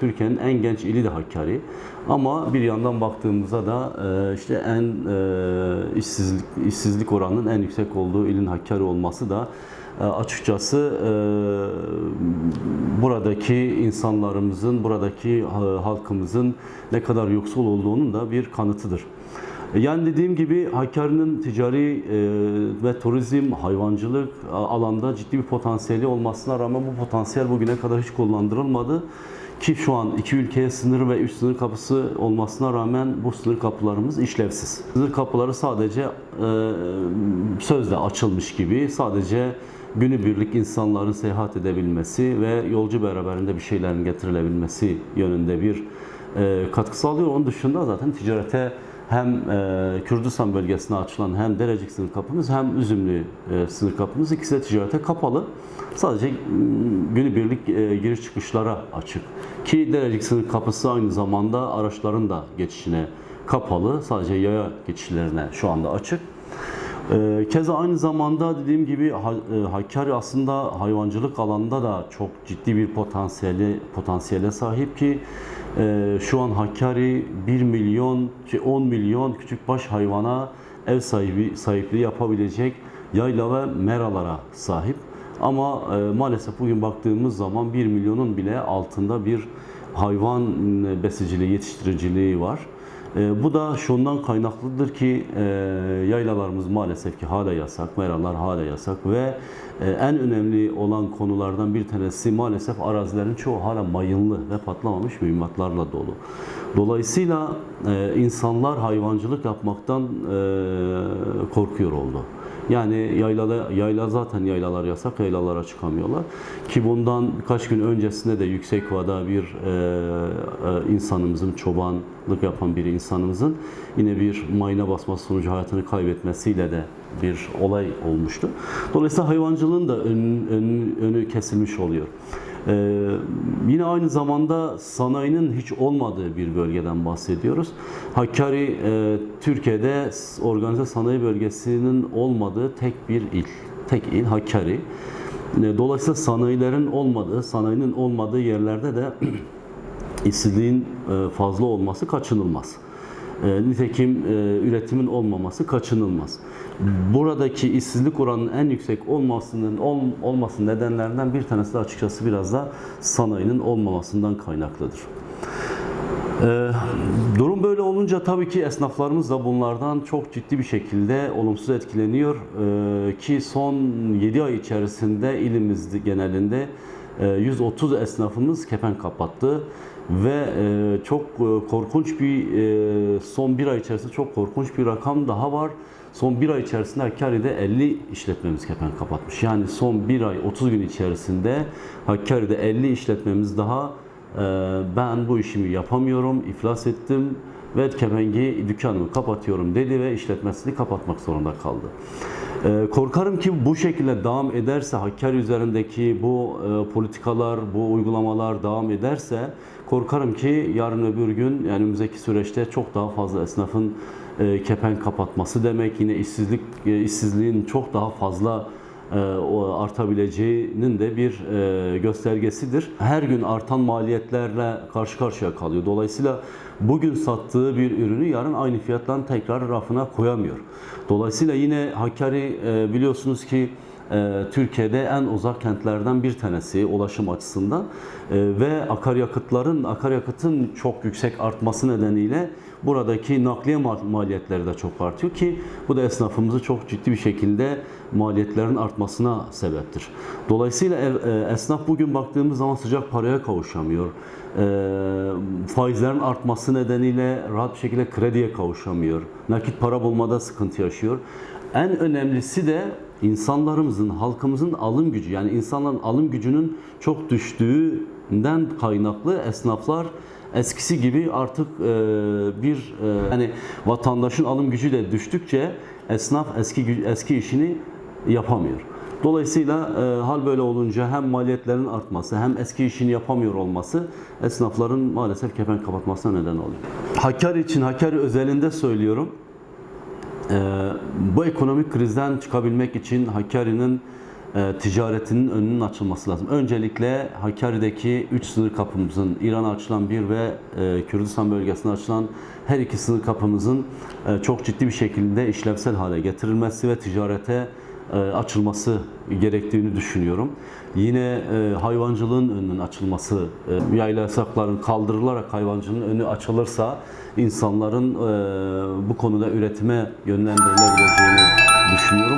Türkiye'nin en genç ili de Hakkari. Ama bir yandan baktığımızda da e, işte en e, işsizlik işsizlik oranının en yüksek olduğu ilin Hakkari olması da e, açıkçası buradaki insanlarımızın, buradaki halkımızın ne kadar yoksul olduğunun da bir kanıtıdır. Yani dediğim gibi Hakkari'nin ticari e, ve turizm, hayvancılık alanda ciddi bir potansiyeli olmasına rağmen bu potansiyel bugüne kadar hiç kullandırılmadı. Ki şu an iki ülkeye sınır ve üç sınır kapısı olmasına rağmen bu sınır kapılarımız işlevsiz. Sınır kapıları sadece e, sözle açılmış gibi, sadece günübirlik insanların seyahat edebilmesi ve yolcu beraberinde bir şeylerin getirilebilmesi yönünde bir e, katkı sağlıyor. Onun dışında zaten ticarete hem e, Kürdistan bölgesine açılan hem Derecik sınır kapımız hem Üzümlü e, sınır kapımız ikisi de ticarete kapalı. Sadece günübirlik e, giriş çıkışlara açık. Ki Derecik sınır kapısı aynı zamanda araçların da geçişine kapalı. Sadece yaya geçişlerine şu anda açık. Ee, Keza aynı zamanda dediğim gibi Ha- e, Hakkari aslında hayvancılık alanında da çok ciddi bir potansiyeli potansiyele sahip ki e, şu an Hakkari 1 milyon ki 10 milyon küçük baş hayvana ev sahibi sahipliği yapabilecek yayla ve meralara sahip. Ama e, maalesef bugün baktığımız zaman 1 milyonun bile altında bir hayvan besiciliği, yetiştiriciliği var. E, bu da şundan kaynaklıdır ki e, yaylalarımız maalesef ki hala yasak, meralar hala yasak ve e, en önemli olan konulardan bir tanesi maalesef arazilerin çoğu hala mayınlı ve patlamamış mühimmatlarla dolu. Dolayısıyla e, insanlar hayvancılık yapmaktan e, korkuyor oldu. Yani yaylada, yayla zaten yaylalar yasak, yaylalara çıkamıyorlar. Ki bundan birkaç gün öncesinde de Yüksekova'da bir e, e, insanımızın, çobanlık yapan bir insanımızın yine bir mayına basması sonucu hayatını kaybetmesiyle de bir olay olmuştu. Dolayısıyla hayvancılığın da ön- ön- önü kesilmiş oluyor. Ee, yine aynı zamanda sanayinin hiç olmadığı bir bölgeden bahsediyoruz. Hakkari e, Türkiye'de organize sanayi bölgesinin olmadığı tek bir il. Tek il Hakkari. E, Dolayısıyla sanayilerin olmadığı, sanayinin olmadığı yerlerde de işsizliğin e, fazla olması kaçınılmaz. E, Nitekim e, üretimin olmaması kaçınılmaz. Buradaki işsizlik oranının en yüksek olmasının ol, olması nedenlerinden bir tanesi de açıkçası biraz da sanayinin olmamasından kaynaklıdır. Ee, durum böyle olunca tabii ki esnaflarımız da bunlardan çok ciddi bir şekilde olumsuz etkileniyor. Ee, ki son 7 ay içerisinde ilimiz genelinde 130 esnafımız kepen kapattı ve e, çok e, korkunç bir e, son bir ay içerisinde çok korkunç bir rakam daha var. Son bir ay içerisinde Hakkari'de 50 işletmemiz kepen kapatmış. Yani son bir ay 30 gün içerisinde Hakkari'de 50 işletmemiz daha ee, ben bu işimi yapamıyorum, iflas ettim ve kepengi dükkanımı kapatıyorum dedi ve işletmesini kapatmak zorunda kaldı. Ee, Korkarım ki bu şekilde devam ederse Hakkari üzerindeki bu e, politikalar, bu uygulamalar devam ederse korkarım ki yarın öbür gün yani önümüzdeki süreçte çok daha fazla esnafın e, kepen kapatması demek yine işsizlik e, işsizliğin çok daha fazla artabileceğinin de bir e, göstergesidir. Her gün artan maliyetlerle karşı karşıya kalıyor. Dolayısıyla bugün sattığı bir ürünü yarın aynı fiyatla tekrar rafına koyamıyor. Dolayısıyla yine Hakkari e, biliyorsunuz ki e, Türkiye'de en uzak kentlerden bir tanesi ulaşım açısından E, ve akaryakıtların akaryakıtın çok yüksek artması nedeniyle buradaki nakliye mal- maliyetleri de çok artıyor ki bu da esnafımızı çok ciddi bir şekilde maliyetlerin artmasına sebeptir. Dolayısıyla e, esnaf bugün baktığımız zaman sıcak paraya kavuşamıyor. E, faizlerin artması nedeniyle rahat bir şekilde krediye kavuşamıyor. Nakit para bulmada sıkıntı yaşıyor. En önemlisi de insanlarımızın, halkımızın alım gücü yani insanların alım gücünün çok düştüğünden kaynaklı esnaflar eskisi gibi artık e, bir e, hani vatandaşın alım gücü de düştükçe esnaf eski eski işini yapamıyor. Dolayısıyla e, hal böyle olunca hem maliyetlerin artması hem eski işini yapamıyor olması esnafların maalesef kepen kapatmasına neden oluyor. Hakkari için Hakkari özelinde söylüyorum bu ekonomik krizden çıkabilmek için Hakkari'nin e, ticaretinin önünün açılması lazım. Öncelikle Hakkari'deki 3 sınır kapımızın, İran'a açılan bir ve e, Kürdistan bölgesine açılan her iki sınır kapımızın e, çok ciddi bir şekilde işlevsel hale getirilmesi ve ticarete açılması gerektiğini düşünüyorum. Yine e, hayvancılığın önünün açılması, e, yayla yasakların kaldırılarak hayvancılığın önü açılırsa insanların e, bu konuda üretime yönlendirilebileceğini düşünüyorum.